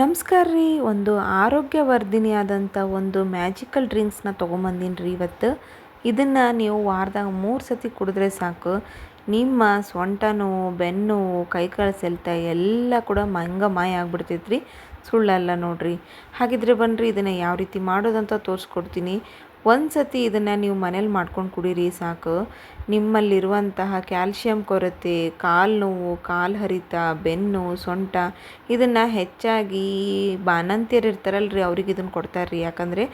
ನಮಸ್ಕಾರ ರೀ. ಒಂದು ಆರೋಗ್ಯವರ್ಧಿನಿಯಾದಂಥ ಒಂದು ಮ್ಯಾಜಿಕಲ್ ಡ್ರಿಂಕ್ಸ್ನ ತೊಗೊಂಬಂದೀನಿ ರೀ ಇವತ್ತು. ಇದನ್ನು ನೀವು ವಾರದಾಗ ಮೂರು ಸತಿ ಕುಡಿದ್ರೆ ಸಾಕು. ನಿಮ್ಮ ಸೊಂಟ ನೋವು ಬೆನ್ನು ನೋವು ಸೆಲ್ತ ಎಲ್ಲ ಕೂಡ ಮಂಗ ಮಾಯ ಆಗಿಬಿಡ್ತೈತ್ರಿ. ಸುಳ್ಳಲ್ಲ ನೋಡ್ರಿ. ಹಾಗಿದ್ರೆ ಬನ್ನಿರಿ ಇದನ್ನು ಯಾವ ರೀತಿ ಮಾಡೋದಂತ ತೋರಿಸ್ಕೊಡ್ತೀನಿ. ಒಂದು ಸತಿ ಇದನ್ನು ನೀವು ಮನೇಲಿ ಮಾಡ್ಕೊಂಡು ಕುಡೀರಿ ಸಾಕು. ನಿಮ್ಮಲ್ಲಿರುವಂತಹ ಕ್ಯಾಲ್ಶಿಯಂ ಕೊರತೆ, ಕಾಲು ನೋವು, ಕಾಲು ಹರಿತ, ಬೆನ್ನು, ಸೊಂಟ, ಇದನ್ನು ಹೆಚ್ಚಾಗಿ ಬಾಣಂತಿಯರು ಇರ್ತಾರಲ್ರಿ ಅವ್ರಿಗೆ ಇದನ್ನು ಕೊಡ್ತಾರೆ ರೀ ಯಾಕಂದರೆ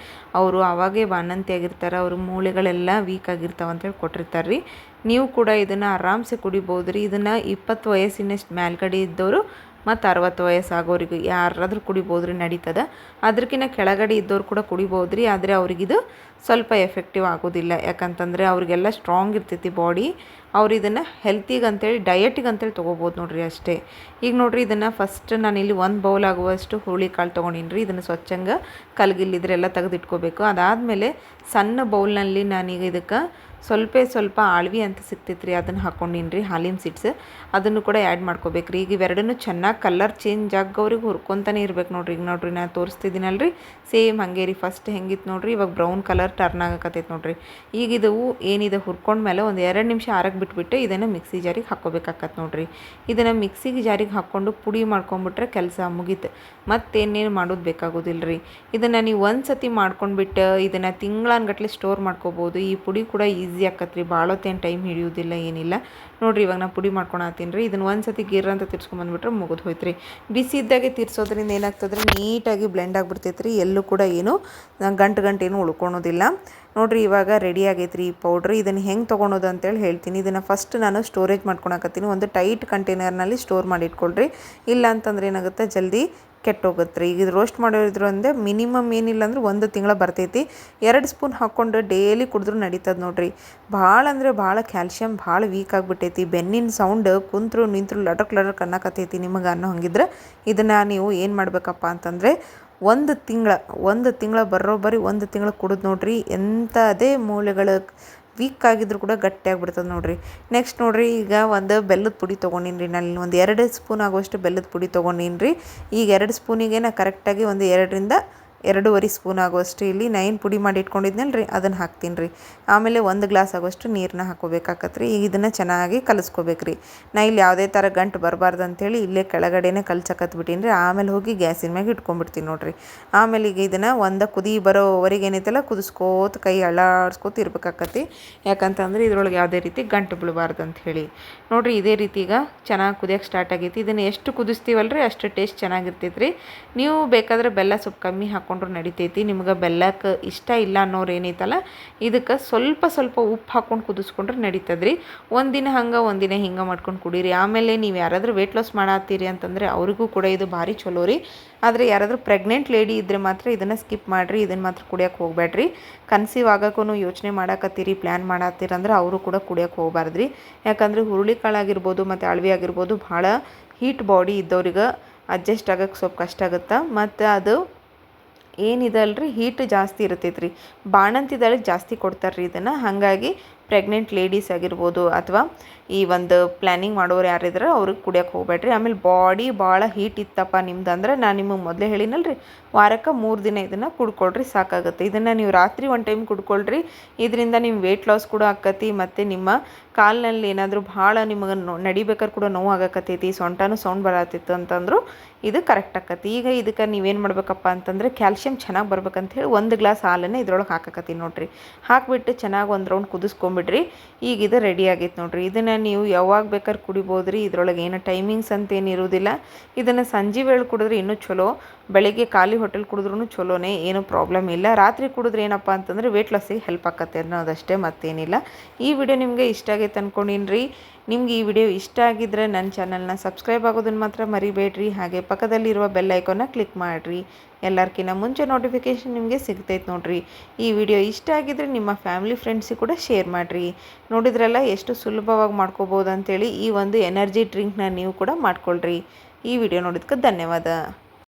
ಅವರು ಅವಾಗೇ ಬಾಣಂತಿ ಆಗಿರ್ತಾರೆ, ಅವರು ಮೂಳೆಗಳೆಲ್ಲ ವೀಕ್ ಆಗಿರ್ತಾವೆ ಅಂತೇಳಿ ಕೊಟ್ಟಿರ್ತಾರೆ ರೀ ನೀವು ಕೂಡ ಇದನ್ನು ಆರಾಮ್ಸೆ ಕುಡಿಬೋದು ರೀ ಇದನ್ನು ಇಪ್ಪತ್ತು ವಯಸ್ಸಿನಷ್ಟು ಮೇಲ್ಗಡೆ ಇದ್ದವರು ಮತ್ತು ಅರವತ್ತು ವಯಸ್ಸಾಗೋರಿಗೆ ಯಾರಾದರೂ ಕುಡಿಬೋದು ರೀ ನಡೀತದ. ಅದಕ್ಕಿಂತ ಕೆಳಗಡೆ ಇದ್ದವ್ರು ಕೂಡ ಕುಡಿಬೋದು ರೀ ಆದರೆ ಅವ್ರಿಗಿದು ಸ್ವಲ್ಪ ಎಫೆಕ್ಟಿವ್ ಆಗೋದಿಲ್ಲ. ಯಾಕಂತಂದರೆ ಅವ್ರಿಗೆಲ್ಲ ಸ್ಟ್ರಾಂಗ್ ಇರ್ತೈತಿ ಬಾಡಿ ಅವ್ರು ಇದನ್ನು ಹೆಲ್ತಿಗೆ ಅಂತೇಳಿ ಡಯಟಿಗೆ ಅಂತೇಳಿ ತೊಗೋಬೋದು ನೋಡಿರಿ ಅಷ್ಟೇ. ಈಗ ನೋಡಿರಿ ಇದನ್ನು ಫಸ್ಟ್ ನಾನು ಇಲ್ಲಿ ಒಂದು ಬೌಲ್ ಆಗುವಷ್ಟು ಹುಳಿ ಕಾಳು ತೊಗೊಂಡಿನಿ ರೀ ಇದನ್ನು ಸ್ವಚ್ಛಂಗೆ ಕಲ್ಗಿಲ್ಲಿದ್ರೆಲ್ಲ ತೆಗೆದಿಟ್ಕೋಬೇಕು ಅದಾದಮೇಲೆ ಸಣ್ಣ ಬೌಲ್ನಲ್ಲಿ ನಾನೀಗ ಇದಕ್ಕೆ ಸ್ವಲ್ಪ ಸ್ವಲ್ಪ ಆಳ್ವಿ ಅಂತ ಸಿಗ್ತೈತೆ ರೀ ಅದನ್ನು ಹಾಕ್ಕೊಂಡಿನಿ ರೀ ಹಾಲಿನ ಸಿಡ್ಸ್ ಅದನ್ನು ಕೂಡ ಆ್ಯಡ್ ಮಾಡ್ಕೋಬೇಕು ರೀ ಈಗ ಇವೆರಡನ್ನೂ ಚೆನ್ನಾಗಿ ಕಲರ್ ಚೇಂಜ್ ಆಗೋರಿಗೆ ಹುರ್ಕೊತಾನೆ ಇರ್ಬೇಕು ನೋಡಿರಿ. ಈಗ ನೋಡಿರಿ ನಾನು ತೋರಿಸ್ತಿದ್ದೀನಲ್ರಿ ಸೇಮ್ ಹಂಗೆ ರೀ ಫಸ್ಟ್ ಹೆಂಗಿತ್ತು ನೋಡಿರಿ, ಇವಾಗ ಬ್ರೌನ್ ಕಲರ್ ಟರ್ನ್ ಆಗಕತ್ತೈತೆ ನೋಡ್ರಿ. ಈಗ ಇದು ಏನಿದೆ ಹುರ್ಕೊಂಡ್ಮೇಲೆ ಒಂದು ಎರಡು ನಿಮಿಷ ಆರಕ್ಕೆ ಬಿಟ್ಬಿಟ್ಟು ಇದನ್ನು ಮಿಕ್ಸಿ ಜಾರಿಗೆ ಹಾಕೋಬೇಕಾಗತ್ತೆ ನೋಡ್ರಿ. ಇದನ್ನು ಮಿಕ್ಸಿಗೆ ಜಾರಿಗೆ ಹಾಕ್ಕೊಂಡು ಪುಡಿ ಮಾಡ್ಕೊಂಬಿಟ್ರೆ ಕೆಲಸ ಮುಗೀತು. ಮತ್ತೇನೇನು ಮಾಡೋದು ಬೇಕಾಗೋದಿಲ್ಲ ರೀ ಇದನ್ನು ನೀವು ಒಂದು ಸತಿ ಮಾಡ್ಕೊಂಡ್ಬಿಟ್ಟು ಇದನ್ನು ತಿಂಗಳನ್ಗಟ್ಲೆ ಸ್ಟೋರ್ ಮಾಡ್ಕೋಬೋದು. ಈ ಪುಡಿ ಕೂಡ ಈಸಿ ಆಕತ್ರಿ ಭಾಳ ಹೊತ್ತೇನು ಟೈಮ್ ಹಿಡಿಯೋದಿಲ್ಲ, ಏನಿಲ್ಲ. ನೋಡಿರಿ, ಇವಾಗ ನಾನು ಪುಡಿ ಮಾಡ್ಕೊಳತ್ತೀನಿ ರೀ. ಇದನ್ನು ಒಂದು ಸತಿ ಗಿರ್ ಅಂತ ತಿರ್ಸ್ಕೊಂಬಂದ್ಬಿಟ್ರೆ ಮುಗಿದು ಹೋಯ್ತು ರೀ ಬಿಸಿ ಇದ್ದಾಗೆ ತಿರ್ಸೋದ್ರಿಂದ ಏನಾಗ್ತದ್ರೆ ನೀಟಾಗಿ ಬ್ಲೆಂಡ್ ಆಗಿಬಿಡ್ತೈತೆ ರೀ ಎಲ್ಲೂ ಕೂಡ ಏನು ಗಂಟು ಗಂಟೇನು ಉಳ್ಕೊಳೋದಿಲ್ಲ. ನೋಡಿರಿ, ಇವಾಗ ರೆಡಿ ಆಗೈತೆ ರೀ ಈ ಪೌಡ್ರ್ ಇದನ್ನು ಹೆಂಗೆ ತೊಗೊಳೋದು ಅಂತೇಳಿ ಹೇಳ್ತೀನಿ. ಇದನ್ನು ಫಸ್ಟ್ ನಾನು ಸ್ಟೋರೇಜ್ ಮಾಡ್ಕೊಳಕತ್ತೀನಿ ಒಂದು ಟೈಟ್ ಕಂಟೈನರ್ನಲ್ಲಿ ಸ್ಟೋರ್ ಮಾಡಿ ಇಟ್ಕೊಳ್ರಿ. ಇಲ್ಲ ಅಂತಂದ್ರೆ ಏನಾಗುತ್ತೆ? ಜಲ್ದಿ ಕೆಟ್ಟೋಗುತ್ತೆ ರೀ. ಈಗ ಇದು ರೋಸ್ಟ್ ಮಾಡಿದ್ರು ಅಂದರೆ ಮಿನಿಮಮ್ ಏನಿಲ್ಲ ಅಂದ್ರೆ ಒಂದು ತಿಂಗಳ ಬರ್ತೈತಿ. ಎರಡು ಸ್ಪೂನ್ ಹಾಕ್ಕೊಂಡು ಡೈಲಿ ಕುಡಿದ್ರು ನಡೀತದೆ ನೋಡಿರಿ. ಭಾಳ ಅಂದರೆ ಭಾಳ ಕ್ಯಾಲ್ಶಿಯಂ ಭಾಳ ವೀಕ್ ಆಗಿಬಿಟ್ಟೈತಿ. ಬೆನ್ನಿನ ಸೌಂಡ್ ಕುಂತ್ರು ನಿಂತರು ಲಟಕ್ ಲಟಕ್ ಅನ್ನಕತ್ತೈತಿ ನಿಮಗೆ ಅನ್ನೋ ಹಂಗಿದ್ರೆ ಇದನ್ನು ನೀವು ಏನು ಮಾಡಬೇಕಪ್ಪ ಅಂತಂದರೆ ಒಂದು ತಿಂಗಳ ಒಂದು ತಿಂಗಳ ಬರೋಬ್ಬರಿ ಒಂದು ತಿಂಗಳು ಕುಡಿದು ನೋಡಿರಿ. ಎಂಥದೇ ಮೂಳೆಗಳ ವೀಕ್ ಆಗಿದ್ರು ಕೂಡ ಗಟ್ಟಿಯಾಗಿ ಬಿಡ್ತದೆ ನೋಡಿರಿ. ನೆಕ್ಸ್ಟ್ ನೋಡಿರಿ, ಈಗ ಒಂದು ಬೆಲ್ಲದ ಪುಡಿ ತೊಗೊಂಡಿನಿ ರೀ ಒಂದು ಎರಡು ಸ್ಪೂನ್ ಆಗುವಷ್ಟು ಬೆಲ್ಲದ ಪುಡಿ ತೊಗೊಂಡಿನಿ ರೀ ಈಗ ಎರಡು ಸ್ಪೂನಿಗೆ ನಾ ಕರೆಕ್ಟಾಗಿ ಒಂದು ಎರಡರಿಂದ ಎರಡೂವರೆ ಸ್ಪೂನ್ ಆಗುವಷ್ಟು ಇಲ್ಲಿ ನೈನ್ ಪುಡಿ ಮಾಡಿ ಇಟ್ಕೊಂಡಿದ್ನಲ್ಲ ರೀ, ಅದನ್ನು ಹಾಕ್ತೀನಿ ರೀ. ಆಮೇಲೆ ಒಂದು ಗ್ಲಾಸ್ ಆಗುವಷ್ಟು ನೀರನ್ನ ಹಾಕೋಬೇಕಾಕತ್ರಿ. ಈಗ ಇದನ್ನು ಚೆನ್ನಾಗಿ ಕಲಿಸ್ಕೋಬೇಕು ರೀ. ನಾ ಇಲ್ಲಿ ಯಾವುದೇ ಥರ ಗಂಟು ಬರಬಾರ್ದು ಅಂಥೇಳಿ ಇಲ್ಲೇ ಕೆಳಗಡೆನೇ ಕಲ್ಸಕತ್ಬಿಟ್ಟೀನಿ ರೀ. ಆಮೇಲೆ ಹೋಗಿ ಗ್ಯಾಸಿನ ಮ್ಯಾಗೆ ಇಟ್ಕೊಂಡ್ಬಿಡ್ತೀನಿ ನೋಡಿರಿ. ಆಮೇಲೆ ಈಗ ಇದನ್ನು ಒಂದು ಕುದಿ ಬರೋವರೆಗೆ ಏನೈತಲ್ಲ, ಕುದಿಸ್ಕೋತ ಕೈ ಅಳ್ಳಾಡ್ಸ್ಕೋತ ಇರ್ಬೇಕಾಕತಿ ಯಾಕಂತಂದ್ರೆ ಇದ್ರೊಳಗೆ ಯಾವುದೇ ರೀತಿ ಗಂಟು ಬೀಳಬಾರ್ದು ಅಂತ ಹೇಳಿ. ನೋಡಿರಿ ಇದೇ ರೀತಿ ಈಗ ಚೆನ್ನಾಗಿ ಕುದಿಯೋಕೆ ಸ್ಟಾರ್ಟ್ ಆಗೈತಿ. ಇದನ್ನು ಎಷ್ಟು ಕುದಿಸ್ತೀವಲ್ಲ ರೀ ಅಷ್ಟು ಟೇಸ್ಟ್ ಚೆನ್ನಾಗಿರ್ತೈತೆ ರೀ ನೀವು ಬೇಕಾದ್ರೆ ಬೆಲ್ಲ ಸ್ವಲ್ಪ ಕಮ್ಮಿ ಹಾಕಿ ಹಾಕ್ಕೊಂಡ್ರು ನಡಿತೈತಿ. ನಿಮ್ಗೆ ಬೆಲ್ಲಕ್ಕೆ ಇಷ್ಟ ಇಲ್ಲ ಅನ್ನೋರು ಏನೈತಲ್ಲ, ಇದಕ್ಕೆ ಸ್ವಲ್ಪ ಸ್ವಲ್ಪ ಉಪ್ಪು ಹಾಕ್ಕೊಂಡು ಕುದಿಸ್ಕೊಂಡ್ರೆ ನಡೀತದ್ರಿ. ಒಂದಿನ ಹಂಗೆ, ಒಂದಿನ ಹಿಂಗೆ ಮಾಡ್ಕೊಂಡು ಕುಡೀರಿ. ಆಮೇಲೆ ನೀವು ಯಾರಾದರೂ ವೆಯ್ಟ್ ಲಾಸ್ ಮಾಡತ್ತೀರಿ ಅಂತಂದರೆ ಅವ್ರಿಗೂ ಕೂಡ ಇದು ಭಾರಿ ಚಲೋ ರೀ. ಆದರೆ ಯಾರಾದರೂ ಪ್ರೆಗ್ನೆಂಟ್ ಲೇಡಿ ಇದ್ದರೆ ಮಾತ್ರ ಇದನ್ನು ಸ್ಕಿಪ್ ಮಾಡಿರಿ, ಇದನ್ನು ಮಾತ್ರ ಕುಡಿಯೋಕೆ ಹೋಗ್ಬೇಡ್ರಿ ಕನ್ಸೀವ್ ಆಗೋಕ್ಕೂ ಯೋಚನೆ ಮಾಡಕತ್ತೀರಿ ಪ್ಲ್ಯಾನ್ ಮಾಡತ್ತೀರಂದ್ರೆ ಅವರು ಕೂಡ ಕುಡಿಯೋಕೆ ಹೋಗಬಾರ್ದ್ರಿ. ಯಾಕಂದರೆ ಹುರುಳಿಕಾಳಾಗಿರ್ಬೋದು ಮತ್ತು ಅಳವಿ ಆಗಿರ್ಬೋದು ಭಾಳ ಹೀಟ್ ಬಾಡಿ ಇದ್ದವ್ರಿಗೆ ಅಡ್ಜಸ್ಟ್ ಆಗೋಕ್ಕೆ ಸ್ವಲ್ಪ ಕಷ್ಟ ಆಗುತ್ತೆ. ಮತ್ತು ಅದು ಏನಿದೆ ಅಲ್ರಿ ಹೀಟ್ ಜಾಸ್ತಿ ಇರ್ತೈತೆ ರೀ ಬಾಣಂತಿದಳಿಗೆ ಜಾಸ್ತಿ ಕೊಡ್ತಾರೆ ರೀ ಇದನ್ನು. ಹಾಗಾಗಿ ಪ್ರೆಗ್ನೆಂಟ್ ಲೇಡೀಸ್ ಆಗಿರ್ಬೋದು ಅಥವಾ ಈ ಒಂದು ಪ್ಲ್ಯಾನಿಂಗ್ ಮಾಡೋರು ಯಾರಿದ್ರೆ ಅವ್ರಿಗೆ ಕುಡಿಯೋಕೆ ಹೋಗ್ಬೇಡ್ರಿ. ಆಮೇಲೆ ಬಾಡಿ ಭಾಳ ಹೀಟ್ ಇತ್ತಪ್ಪ ನಿಮ್ದು ಅಂದ್ರೆ ನಾನು ನಿಮಗೆ ಮೊದಲೇ ಹೇಳಿನಲ್ರಿ, ವಾರಕ್ಕೆ ಮೂರು ದಿನ ಇದನ್ನು ಕುಡ್ಕೊಳ್ರಿ ಸಾಕಾಗುತ್ತೆ. ಇದನ್ನು ನೀವು ರಾತ್ರಿ ಒಂದು ಟೈಮ್ ಕುಡ್ಕೊಳ್ರಿ, ಇದರಿಂದ ನಿಮ್ಮ ವೆಯ್ಟ್ ಲಾಸ್ ಕೂಡ ಆಕತಿ ಮತ್ತು ನಿಮ್ಮ ಕಾಲಿನಲ್ಲಿ ಏನಾದರೂ ಭಾಳ ನಿಮಗೆ ನಡಿಬೇಕಾದ್ರೆ ಕೂಡ ನೋವು ಆಗಕತ್ತೈತಿ, ಸೊಂಟನೂ ಸೌಂಡ್ ಬರತ್ತಿತ್ತು ಅಂತಂದ್ರು ಇದು ಕರೆಕ್ಟ್ ಆಕತಿ. ಈಗ ಇದಕ್ಕೆ ನೀವೇನು ಮಾಡ್ಬೇಕಪ್ಪ ಅಂತಂದರೆ ಕ್ಯಾಲ್ಶಿಯಂ ಚೆನ್ನಾಗಿ ಬರ್ಬೇಕಂತ ಹೇಳಿ ಒಂದು ಗ್ಲಾಸ್ ಹಾಲನ್ನು ಇದ್ರೊಳಗೆ ಹಾಕಕತ್ತೀನಿ ನೋಡಿರಿ. ಹಾಕಿಬಿಟ್ಟು ಚೆನ್ನಾಗಿ ಒಂದು ರೌಂಡ್ ಕುದಿಸ್ಕೊಂಬಿಡ್ರಿ ಈಗ ಇದು ರೆಡಿ ಆಗೈತೆ ನೋಡಿರಿ. ಇದನ್ನು ನೀವು ಯಾವಾಗ ಬೇಕಾದ್ರೆ ಕುಡಿಬೋದು ರೀ ಇದ್ರೊಳಗೆ ಏನು ಟೈಮಿಂಗ್ಸ್ ಅಂತ ಏನು ಇರೋದಿಲ್ಲ. ಇದನ್ನು ಸಂಜೆ ವೇಳೆ ಕುಡಿದ್ರೆ ಇನ್ನೂ ಚಲೋ ಬೆಳಗ್ಗೆ ಖಾಲಿ ಹೋಟೆಲ್ ಕುಡಿದ್ರೂ ಚಲೋನೇ ಏನೂ ಪ್ರಾಬ್ಲಮ್ ಇಲ್ಲ. ರಾತ್ರಿ ಕುಡಿದ್ರೆ ಏನಪ್ಪ ಅಂತಂದರೆ ವೆಯ್ಟ್ ಲಾಸಿಗೆ ಹೆಲ್ಪ್ ಆಗತ್ತೆ ಅನ್ನೋದಷ್ಟೇ ಮತ್ತೇನಿಲ್ಲ. ಈ ವಿಡಿಯೋ ನಿಮಗೆ ಇಷ್ಟ ಆಗೈತೆ ಅಂದ್ಕೊಂಡಿನಿ ರೀ ನಿಮ್ಗೆ ಈ ವಿಡಿಯೋ ಇಷ್ಟ ಆಗಿದ್ದರೆ ನನ್ನ ಚಾನಲ್ನ ಸಬ್ಸ್ಕ್ರೈಬ್ ಆಗೋದನ್ನು ಮಾತ್ರ ಮರಿಬೇಡ್ರಿ. ಹಾಗೆ ಪಕ್ಕದಲ್ಲಿರುವ ಬೆಲ್ ಐಕಾನ್ನ ಕ್ಲಿಕ್ ಮಾಡಿರಿ. ಎಲ್ಲರ್ಕಿನ್ನ ಮುಂಚೆ ನೋಟಿಫಿಕೇಷನ್ ನಿಮಗೆ ಸಿಗ್ತೈತೆ ನೋಡಿರಿ. ಈ ವಿಡಿಯೋ ಇಷ್ಟ ಆಗಿದ್ರೆ ನಿಮ್ಮ ಫ್ಯಾಮಿಲಿ ಫ್ರೆಂಡ್ಸಿಗೆ ಕೂಡ ಶೇರ್ ಮಾಡಿರಿ. ನೋಡಿದ್ರಲ್ಲ ಎಷ್ಟು ಸುಲಭವಾಗಿ ಮಾಡ್ಕೋಬೋದು ಅಂತೇಳಿ ಈ ಒಂದು ಎನರ್ಜಿ ಡ್ರಿಂಕ್ನ ನೀವು ಕೂಡ ಮಾಡ್ಕೊಳ್ರಿ. ಈ ವಿಡಿಯೋ ನೋಡಿದ್ಕೆ ಧನ್ಯವಾದ.